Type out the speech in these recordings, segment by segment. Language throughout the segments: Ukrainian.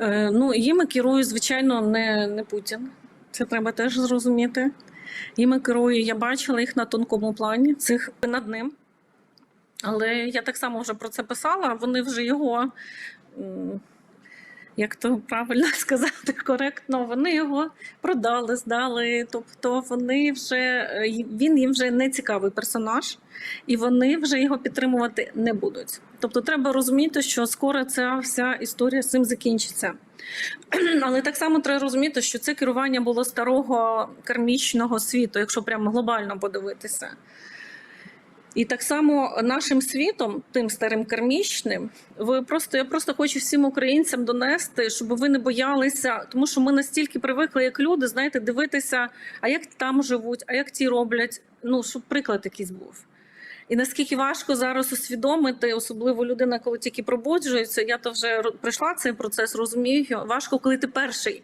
Е, Ну, їми керує, звичайно, не, не Путін. Це треба теж зрозуміти. Їми керує, я бачила їх на тонкому плані, цих над ним. Але я так само вже про це писала. Вони вже його, як то правильно сказати, коректно, вони його продали, здали. Тобто вони вже е, він їм вже не цікавий персонаж, і вони вже його підтримувати не будуть. Тобто, треба розуміти, що скоро ця вся історія з цим закінчиться. Але так само треба розуміти, що це керування було старого кармічного світу, якщо прямо глобально подивитися. І так само нашим світом, тим старим кармічним, ви просто я просто хочу всім українцям донести, щоб ви не боялися, тому що ми настільки привикли, як люди, знаєте, дивитися, а як там живуть, а як ті роблять. Ну щоб приклад якийсь був. І наскільки важко зараз усвідомити, особливо людина, коли тільки пробуджується, я то вже ро- пройшла цей процес, розумію. Важко, коли ти перший.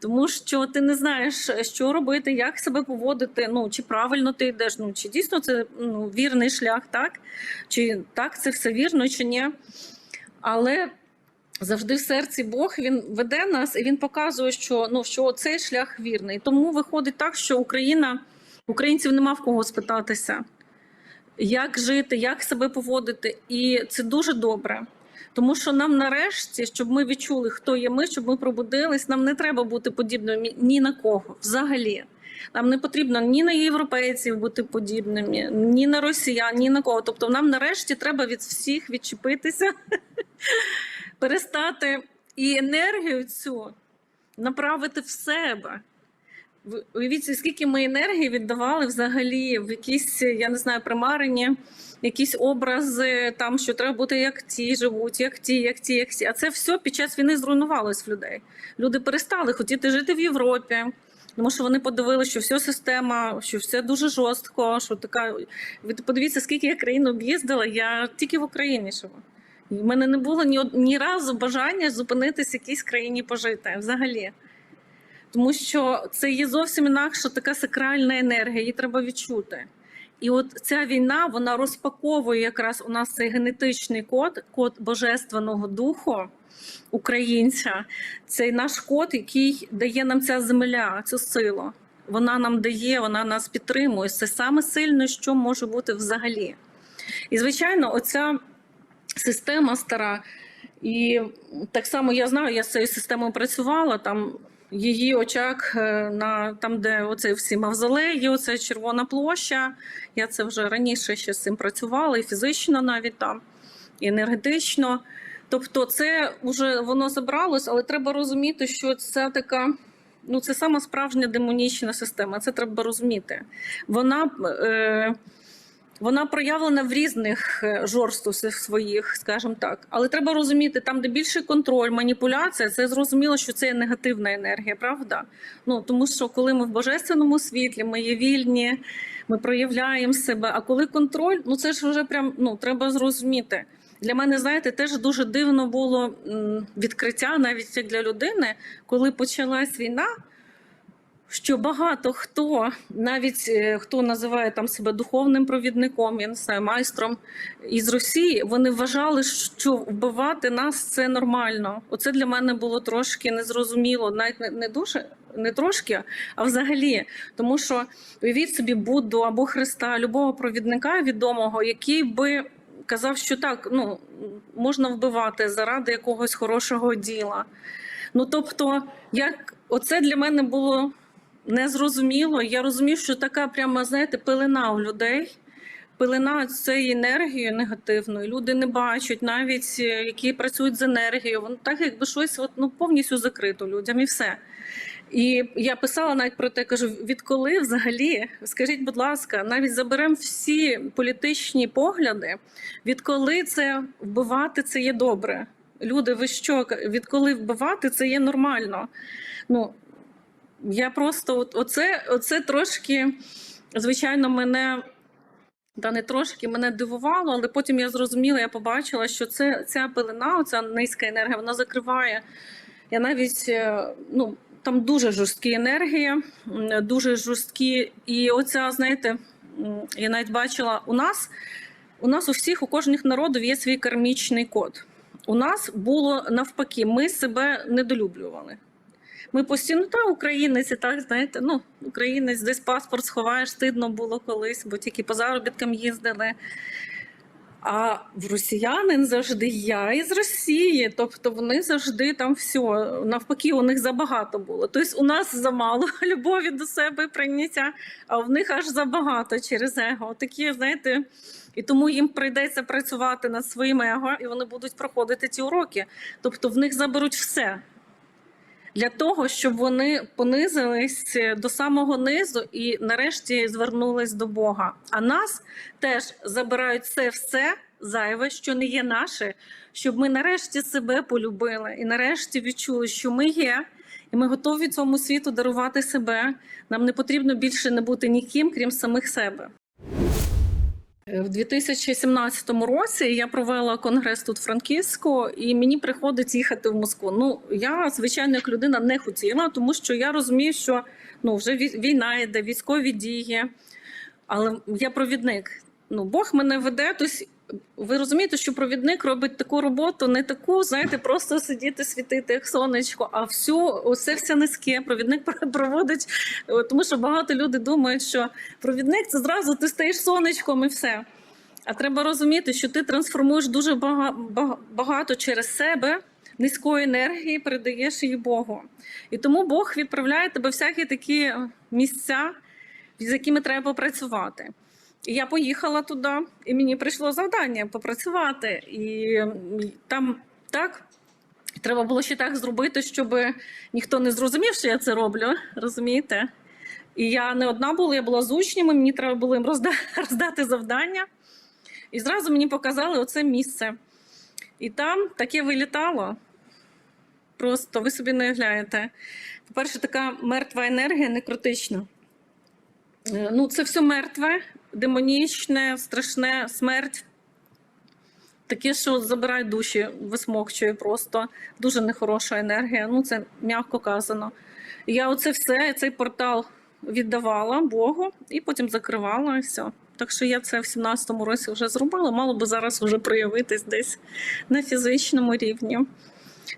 Тому що ти не знаєш, що робити, як себе поводити. Ну чи правильно ти йдеш, ну чи дійсно це ну, вірний шлях, так? Чи так це все вірно, чи ні. Але завжди в серці Бог він веде нас і він показує, що ну що цей шлях вірний. Тому виходить так, що Україна, українців нема в кого спитатися, як жити, як себе поводити, і це дуже добре. Тому що нам нарешті, щоб ми відчули, хто є ми, щоб ми пробудились, нам не треба бути подібними ні на кого взагалі. Нам не потрібно ні на європейців бути подібними, ні на росіян, ні на кого. Тобто, нам нарешті треба від всіх відчепитися, перестати і енергію цю направити в себе. Уявіть, скільки ми енергії віддавали взагалі в якісь, я не знаю, примарені, якісь образи, там що треба бути як ті живуть, як ті, як ті, як ті. А це все під час війни зруйнувалось в людей. Люди перестали хотіти жити в Європі. Тому що вони подивилися, що вся система, що все дуже жорстко. Що така ви подивіться, скільки я країн об'їздила. Я тільки в Україні живу. В мене не було ні, ні разу бажання зупинитись в якійсь країні пожити взагалі. Тому що це є зовсім інакша така сакральна енергія, її треба відчути. І от ця війна вона розпаковує якраз у нас цей генетичний код, код божественного духу українця. Цей наш код, який дає нам ця земля, цю силу. Вона нам дає, вона нас підтримує. Це саме сильне, що може бути взагалі. І звичайно, оця система стара. І так само я знаю, я з цією системою працювала там. Її очак е, на там, де оце всі мавзолеї, оце червона площа. Я це вже раніше ще з цим працювала, і фізично навіть там, і енергетично. Тобто, це вже воно забралось, але треба розуміти, що це така. Ну, це сама справжня демонічна система. Це треба розуміти. Вона е, вона проявлена в різних е, жорстокостях своїх, скажімо так. Але треба розуміти, там, де більший контроль, маніпуляція, це зрозуміло, що це є негативна енергія, правда? Ну тому що коли ми в божественному світлі, ми є вільні, ми проявляємо себе. А коли контроль, ну це ж вже прям ну треба зрозуміти. Для мене, знаєте, теж дуже дивно було відкриття, навіть як для людини, коли почалась війна що багато хто, навіть е, хто називає там себе духовним провідником, я не знаю, майстром із Росії, вони вважали, що вбивати нас це нормально. Оце для мене було трошки незрозуміло, навіть не, дуже. Не трошки, а взагалі, тому що уявіть собі Будду або Христа, любого провідника відомого, який би казав, що так ну можна вбивати заради якогось хорошого діла. Ну тобто, як оце для мене було незрозуміло. Я розумію, що така прямо, знаєте, пилина у людей. Пилина цієї енергії негативної. Люди не бачать, навіть е, які працюють з енергією. Воно так, якби щось от, ну, повністю закрито людям і все. І я писала навіть про те, кажу: відколи взагалі, скажіть, будь ласка, навіть заберемо всі політичні погляди, відколи це вбивати це є добре. Люди, ви що, відколи вбивати це є нормально? Ну, я просто от, оце, оце трошки, звичайно, мене. Та не трошки мене дивувало, але потім я зрозуміла, я побачила, що це ця пилина, ця низька енергія, вона закриває. Я навіть е, ну там дуже жорсткі енергії, дуже жорсткі. І оця, знаєте, я навіть бачила у нас, у нас у всіх, у кожних народів є свій кармічний код. у нас було навпаки, ми себе недолюблювали. Ми постійно, та українець, і так знаєте, ну, українець, десь паспорт сховаєш, стидно було колись, бо тільки по заробіткам їздили. А в росіянин завжди я із Росії, тобто вони завжди там все, навпаки, у них забагато було. Тобто у нас замало любові до себе прийняття, а в них аж забагато через его. Такі, знаєте, і тому їм прийдеться працювати над своїм его, і вони будуть проходити ці уроки. Тобто в них заберуть все для того, щоб вони понизились до самого низу і нарешті звернулись до Бога. А нас теж забирають все все зайве, що не є наше, щоб ми нарешті себе полюбили і нарешті відчули, що ми є. І ми готові цьому світу дарувати себе. Нам не потрібно більше не бути ніким, крім самих себе. В 2017 році я провела конгрес тут в Франківську, і мені приходить їхати в Москву. Ну я звичайно як людина не хотіла, тому що я розумію, що ну вже вій- війна йде, військові дії, але я провідник. Ну Бог мене веде. Тобто, ви розумієте, що провідник робить таку роботу, не таку, знаєте, просто сидіти, світити як сонечко, а всю усе все низьке. Провідник проводить, е, тому що багато людей думають, що провідник це зразу ти стаєш сонечком і все. А треба розуміти, що ти трансформуєш дуже бага- бага- багато через себе низької енергії, передаєш її Богу. І тому Бог відправляє тебе всякі такі місця, з якими треба попрацювати. І я поїхала туди, і мені прийшло завдання попрацювати. І там так треба було ще так зробити, щоб ніхто не зрозумів, що я це роблю. Розумієте? І я не одна була, я була з учнями, мені треба було їм розда- роздати завдання. І зразу мені показали оце місце. І там таке вилітало. Просто ви собі не уявляєте. По-перше, така мертва енергія некротична. Е, Ну, це все мертве, демонічне, страшне, смерть. Таке, що забирає душі, висмокчує просто. Дуже нехороша енергія. Ну, це м'яко казано. Я оце все, цей портал віддавала Богу і потім закривала і все. Так що я це в 17-му році вже зробила, мало би зараз вже проявитись десь на фізичному рівні.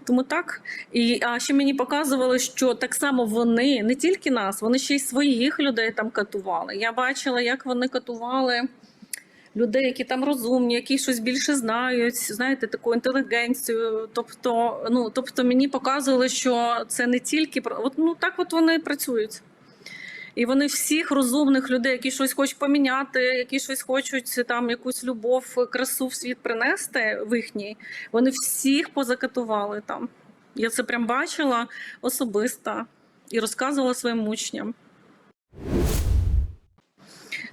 Тому так. І а ще мені показували, що так само вони, не тільки нас, вони ще й своїх людей там катували. Я бачила, як вони катували людей, які там розумні, які щось більше знають, знаєте, таку інтелігенцію. Тобто, ну тобто мені показували, що це не тільки про ну так, от вони працюють. І вони всіх розумних людей, які щось хочуть поміняти, які щось хочуть там якусь любов, красу в світ принести в їхній, вони всіх позакатували там. Я це прям бачила особисто і розказувала своїм учням.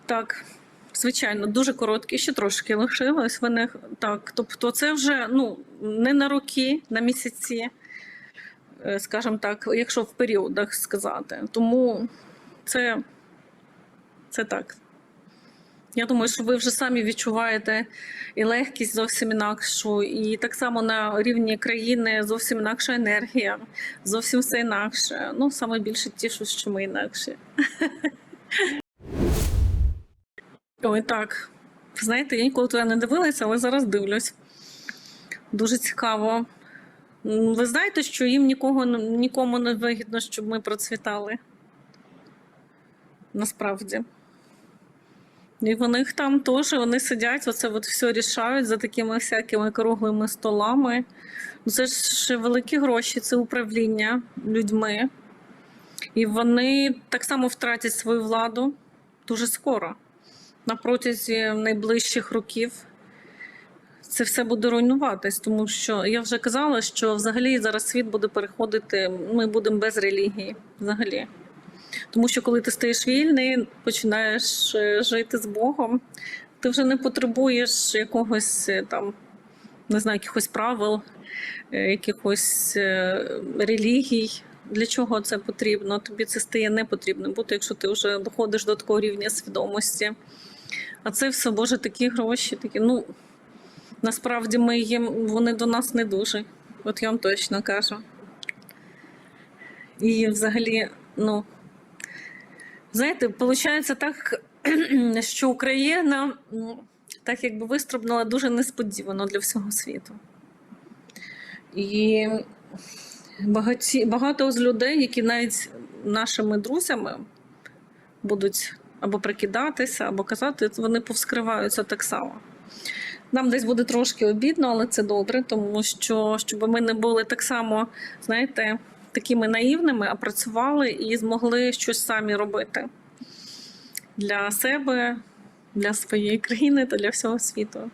Так, звичайно, дуже короткі, ще трошки лишилось. Вони так. Тобто, це вже ну не на роки, на місяці, е, скажімо так, якщо в періодах сказати. Тому це, це так. Я думаю, що ви вже самі відчуваєте і легкість зовсім інакшу, і так само на рівні країни зовсім інакша енергія, зовсім все інакше. Ну, саме більше тішу, що ми інакші. Ой, так. Знаєте, я ніколи туди не дивилася, але зараз дивлюсь. Дуже цікаво. Ви знаєте, що їм нікого нікому не вигідно, щоб ми процвітали. Насправді. І в них там теж вони сидять, оце от все рішають за такими всякими круглими столами. Ну, Це ж великі гроші, це управління людьми. І вони так само втратять свою владу дуже скоро. На протязі найближчих років це все буде руйнуватись, тому що я вже казала, що взагалі зараз світ буде переходити, ми будемо без релігії взагалі. Тому що коли ти стаєш вільний, починаєш е, жити з Богом, ти вже не потребуєш якогось е, там, не знаю, якихось правил, е, якихось релігій. Для чого це потрібно? Тобі це стає не потрібним, бо якщо ти вже доходиш до такого рівня свідомості. А це все, Боже, такі гроші, такі, ну насправді ми їм, вони до нас не дуже. От я вам точно кажу. І взагалі, ну. Знаєте, виходить так, що Україна так якби вистрибнула дуже несподівано для всього світу. І багаті, багато з людей, які навіть нашими друзями будуть або прикидатися, або казати, вони повскриваються так само. Нам десь буде трошки обідно, але це добре, тому що щоб ми не були так само, знаєте, такими наївними, а працювали і змогли щось самі робити для себе, для своєї країни та для всього світу.